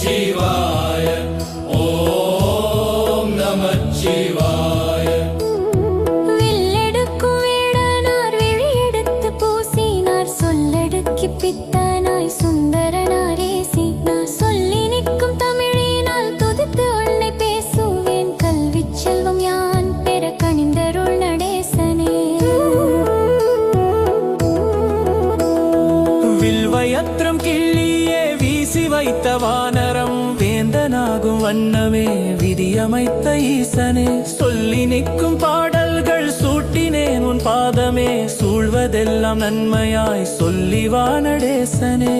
நமச்சிவாய ஓம் நமச்சிவாய வில்லெடுக்கும் வேடனார் விழியெடுத்து பூசினார். சொல்லடுக்கி பித்தனாய் சுந்தரனார் ஏசினார் சொல்லி நிற்கும் தமிழினால் துதித்து உன்னை பேசுவேன். கல்விச் செல்வம் யான் பெற கணிந்தருள் நடேசனே. வில்வயத்திரம் கிள்ளியே வீசி வைத்த வானரம் வேந்தனாகும் வண்ணமே விதியமைத்த ஈசனே சொல்லி நிற்கும் பாடல்கள் சூட்டினேன் உன் பாதமே சூழ்வதெல்லாம் நன்மையாய் சொல்லி வானடேசனே.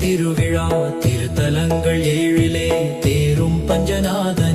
திருவிழா திருத்தலங்கள் ஏழிலே தேரும் பஞ்சநாதன்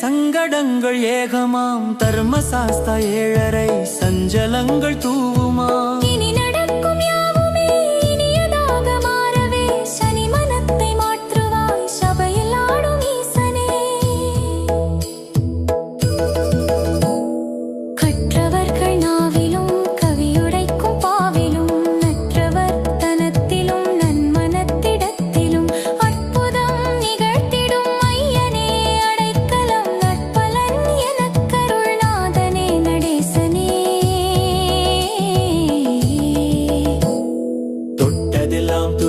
சங்கடங்கள் ஏகமாம் தர்மசாஸ்தா ஏழரை சஞ்சலங்கள் தூவுமா.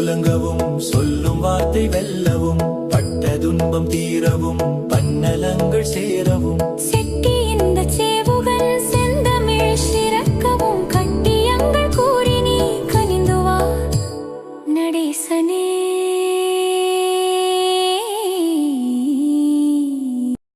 துலங்கவும் சொல்லும் வார்த்தை வெல்லவும் பட்ட துன்பம் தீரவும் பன்னலங்கள் சேரவும். செட்டி இந்த சேவுகள் செந்தமிழ் சிறக்கவும் கட்டியங்கள் கூறி கனிந்துவா நடேசனே.